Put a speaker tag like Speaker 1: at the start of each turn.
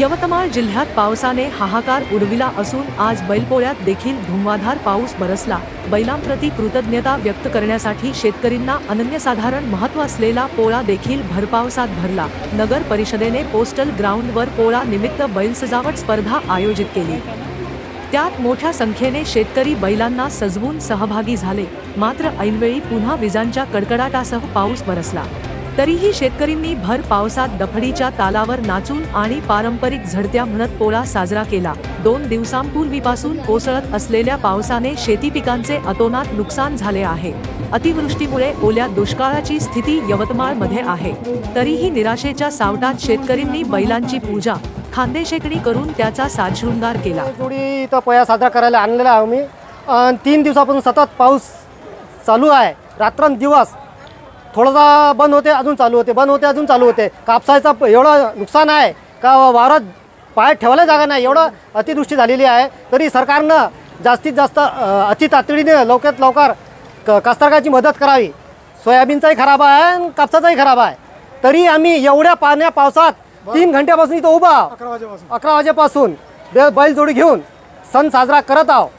Speaker 1: यवतमाळ जिल्ह्यात पावसाने हाहाकार उडविला असून आज बैलपोळ्यात देखील धुमवाधार पाऊस बरसला. बैलांप्रती कृतज्ञता व्यक्त करण्यासाठी शेतकरींना अनन्यसाधारण महत्त्व असलेला पोळा देखील भरपावसात भरला. नगर परिषदेने पोस्टल ग्राउंडवर पोळा निमित्त बैल सजावट स्पर्धा आयोजित केली. त्यात मोठ्या संख्येने शेतकरी बैलांना सजवून सहभागी झाले. मात्र ऐनवेळी पुन्हा विजांच्या कडकडाटासह पाऊस बरसला. तरीही शेतकरींनी भर पावसात दफडीच्या तालावर नाचून आणि पारंपरिक झडत्या म्हणत पोळा साजरा केला. दोन दिवसांपूर्वीपासून कोसळत असलेल्या पावसाने शेती पिकांचे अतोनात नुकसान झाले आहे. अतिवृष्टीमुळे ओल्या दुष्काळाची स्थिती यवतमाळमध्ये आहे. तरीही निराशेच्या सावटात शेतकरींनी बैलांची पूजा खांदेशेकडी करून त्याचा साजशृंगार केला.
Speaker 2: जोडी इथं पोया साजरा करायला आणलेला आहे मी तीन दिवसापासून सतत पाऊस चालू आहे. रात्रंदिवस थोडासा बंद होते अजून चालू होते बंद होते अजून चालू होते. कापसाचा एवढं नुकसान आहे. का वावरात पाय ठेवायला जागा नाही एवढं अतिवृष्टी झालेली आहे. तरी सरकारनं जास्तीत जास्त अति तातडीने लवकरात लवकर क कास्तकाराची मदत करावी. सोयाबीनचाही खराब आहे आणि कापसाचाही खराब आहे. तरी आम्ही एवढ्या पाण्या पावसात तीन घंट्यापासून इथं उभा. अकरा वाजेपासून. बैलजोडी घेऊन सण साजरा करत आहोत.